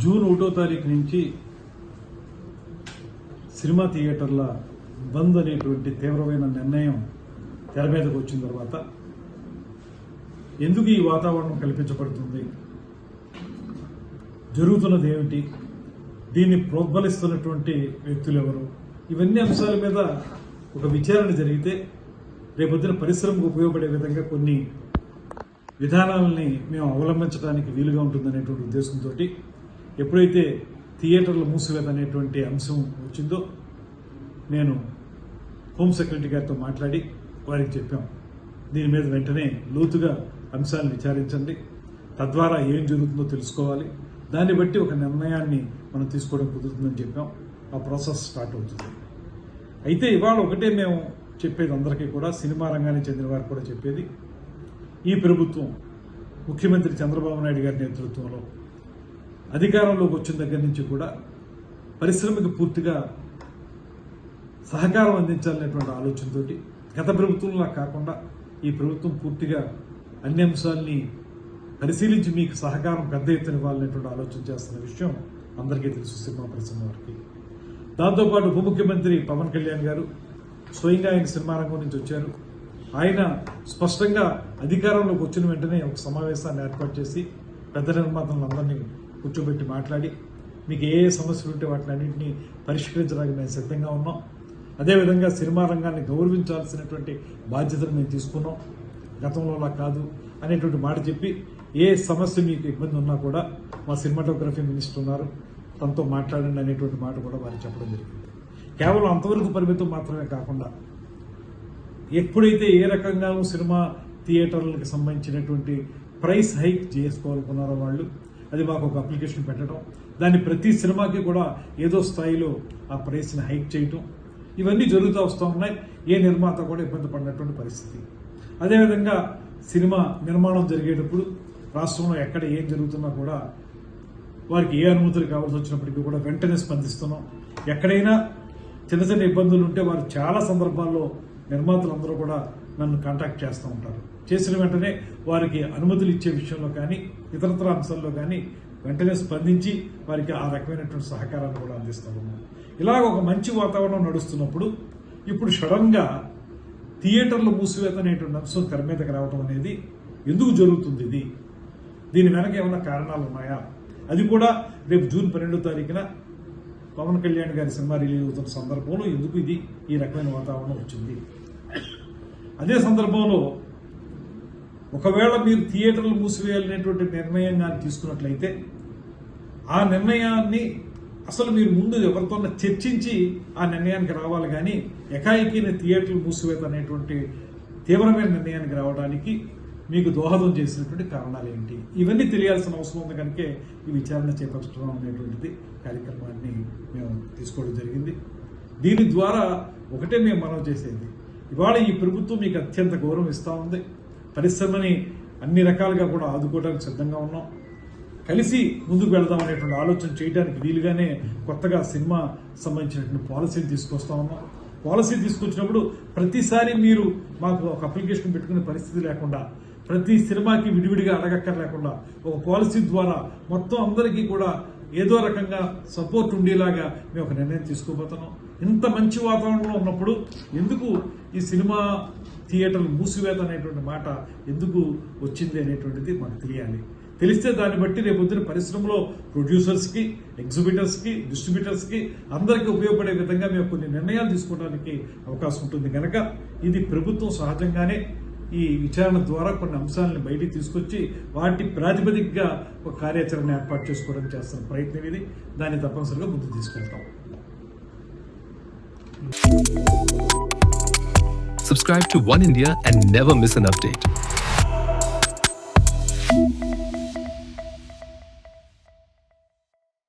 June ఒకటో తారీఖు నుంచి సినిమా థియేటర్ల బంద్ అనేటువంటి తీవ్రమైన నిర్ణయం తెర మీదకు వచ్చిన తర్వాత ఎందుకు ఈ వాతావరణం కల్పించబడుతుంది? జరుగుతున్నది ఏమిటి? దీన్ని ప్రోద్బలిస్తున్నటువంటి వ్యక్తులు ఎవరు? ఇవన్నీ అంశాల మీద ఒక విచారణ జరిగితే రేపొద్దున పరిశ్రమకు ఉపయోగపడే విధంగా కొన్ని విధానాలని మేము అవలంబించడానికి వీలుగా ఉంటుందనేటువంటి ఉద్దేశంతో ఎప్పుడైతే థియేటర్ల మూసివేత అనేటువంటి అంశం వచ్చిందో నేను హోమ్ సెక్రటరీ గారితో మాట్లాడి వారికి చెప్పాం. దీని మీద వెంటనే లోతుగా అంశాలను విచారించండి. తద్వారా ఏం జరుగుతుందో తెలుసుకోవాలి. దాన్ని బట్టి ఒక నిర్ణయాన్ని మనం తీసుకోవడం కుదురుతుందని చెప్పాం. ఆ ప్రాసెస్ స్టార్ట్ అవుతుంది. అయితే ఇవాళ ఒకటే మేము చెప్పేది అందరికీ కూడా సినిమా రంగానికి చెందిన వారికి కూడా చెప్పేది. ఈ ప్రభుత్వం ముఖ్యమంత్రి చంద్రబాబు నాయుడు గారి నేతృత్వంలో అధికారంలోకి వచ్చిన దగ్గర నుంచి కూడా పరిశ్రమకి పూర్తిగా సహకారం అందించాలనేటువంటి ఆలోచనతోటి గత ప్రభుత్వంలా కాకుండా ఈ ప్రభుత్వం పూర్తిగా అన్ని అంశాలని పరిశీలించి మీకు సహకారం పెద్ద ఎత్తున ఇవ్వాలనేటువంటి ఆలోచన చేస్తున్న విషయం అందరికీ తెలుసు సినిమా పరిశ్రమ వారికి. దాంతోపాటు ఉప ముఖ్యమంత్రి పవన్ కళ్యాణ్ గారు స్వయంగా ఆయన సినిమా రంగం నుంచి వచ్చారు. ఆయన స్పష్టంగా అధికారంలోకి వచ్చిన వెంటనే ఒక సమావేశాన్ని ఏర్పాటు చేసి పెద్ద నిర్మాతలందరినీ కూర్చోబెట్టి మాట్లాడి మీకు ఏ ఏ సమస్యలు ఉంటే వాటిని అన్నింటినీ పరిష్కరించడానికి మేము సిద్ధంగా ఉన్నాం. అదేవిధంగా సినిమా రంగాన్ని గౌరవించాల్సినటువంటి బాధ్యతను మేము తీసుకున్నాం. గతంలో అలా కాదు అనేటువంటి మాట చెప్పి ఏ సమస్య మీకు ఇబ్బంది ఉన్నా కూడా మా సినిమాటోగ్రఫీ మినిస్టర్ ఉన్నారు. తనతో మాట్లాడండి అనేటువంటి మాట కూడా వారు చెప్పడం జరిగింది. కేవలం అంతవరకు పరిమితం మాత్రమే కాకుండా ఎప్పుడైతే ఏ రకంగానూ సినిమా థియేటర్లకు సంబంధించినటువంటి ప్రైస్ హైక్ చేసుకోవాలనుకున్నారో వాళ్ళు అది మాకు ఒక అప్లికేషన్ పెట్టడం. దాన్ని ప్రతి సినిమాకి కూడా ఏదో స్థాయిలో ఆ ప్రైస్ని హైక్ చేయటం. ఇవన్నీ జరుగుతూ వస్తూ ఉన్నాయి. ఏ నిర్మాత కూడా ఇబ్బంది పడినటువంటి పరిస్థితి. అదేవిధంగా సినిమా నిర్మాణం జరిగేటప్పుడు రాష్ట్రంలో ఎక్కడ ఏం జరుగుతున్నా కూడా వారికి ఏ అనుమతులు కావాల్సి వచ్చినప్పటికీ కూడా వెంటనే స్పందిస్తున్నాం. ఎక్కడైనా చిన్న చిన్న ఇబ్బందులు ఉంటే వారు చాలా సందర్భాల్లో నిర్మాతలందరూ కూడా నన్ను కాంటాక్ట్ చేస్తూ ఉంటారు. చేసిన వెంటనే వారికి అనుమతులు ఇచ్చే విషయంలో కానీ ఇతరత్ర అంశాల్లో కానీ వెంటనే స్పందించి వారికి ఆ రకమైనటువంటి సహకారాన్ని కూడా అందిస్తూ ఉన్నాం. ఇలాగ ఒక మంచి వాతావరణం నడుస్తున్నప్పుడు ఇప్పుడు సడన్గా థియేటర్లు మూసివేత అనేటువంటి అంశం తెర మీదకి రావడం అనేది ఎందుకు జరుగుతుంది ఇది? దీని వెనక ఏమైనా కారణాలు ఉన్నాయా? అది కూడా రేపు జూన్ పన్నెండో తారీఖున పవన్ కళ్యాణ్ గారి సినిమా రిలీజ్ అవుతున్న సందర్భంలో ఎందుకు ఇది ఈ రకమైన వాతావరణం వచ్చింది? అదే సందర్భంలో ఒకవేళ మీరు థియేటర్లు మూసివేయాలనేటువంటి నిర్ణయం కానీ తీసుకున్నట్లయితే ఆ నిర్ణయాన్ని అసలు మీరు ముందు ఎవరితో చర్చించి ఆ నిర్ణయానికి రావాలి కానీ ఎకాయికిన థియేటర్లు మూసివేత అనేటువంటి తీవ్రమైన నిర్ణయానికి రావడానికి మీకు దోహదం చేసినటువంటి కారణాలు ఏంటి? ఇవన్నీ తెలియాల్సిన అవసరం ఉంది కనుకే ఈ విచారణ చేపట్టడం అనేటువంటిది కార్యక్రమాన్ని మేము తీసుకోవడం జరిగింది. దీని ద్వారా ఒకటే మేము మనం చేసేది ఇవాళ ఈ ప్రభుత్వం మీకు అత్యంత గౌరవం ఇస్తూ ఉంది. పరిశ్రమని అన్ని రకాలుగా కూడా ఆదుకోవడానికి సిద్ధంగా ఉన్నాం. కలిసి ముందుకు వెళదాం అనేటువంటి ఆలోచన చేయడానికి వీలుగానే కొత్తగా సినిమా సంబంధించినటువంటి పాలసీని తీసుకొస్తా ఉన్నాం. పాలసీ తీసుకొచ్చినప్పుడు ప్రతిసారి మీరు మాకు ఒక అప్లికేషన్ పెట్టుకునే పరిస్థితి లేకుండా ప్రతి సినిమాకి విడివిడిగా అడగక్కర్ లేకుండా ఒక పాలసీ ద్వారా మొత్తం అందరికీ కూడా ఏదో రకంగా సపోర్ట్ ఉండేలాగా మేము ఒక నిర్ణయం తీసుకోబోతున్నాం. ఇంత మంచి వాతావరణంలో ఉన్నప్పుడు ఎందుకు ఈ సినిమా థియేటర్లు మూసివేత అనేటువంటి మాట ఎందుకు వచ్చింది అనేటువంటిది మాకు తెలియాలి. తెలిస్తే దాన్ని బట్టి రేపు పొద్దున పరిశ్రమలో ప్రొడ్యూసర్స్కి ఎగ్జిబిటర్స్కి డిస్ట్రిబ్యూటర్స్కి అందరికీ ఉపయోగపడే విధంగా మేము కొన్ని నిర్ణయాలు తీసుకోవడానికి అవకాశం ఉంటుంది. కనుక ఇది ప్రభుత్వం సహజంగానే ఈ విచారణ ద్వారా కొన్ని అంశాలను బయటికి తీసుకొచ్చి వాటి ప్రాతిపదికగా ఒక కార్యాచరణ ఏర్పాటు చేసుకోవడానికి చేస్తున్న ప్రయత్నం ఇది దాన్ని తప్పనిసరిగా ముందు తీసుకెళ్తాం Subscribe to One India and never miss an update.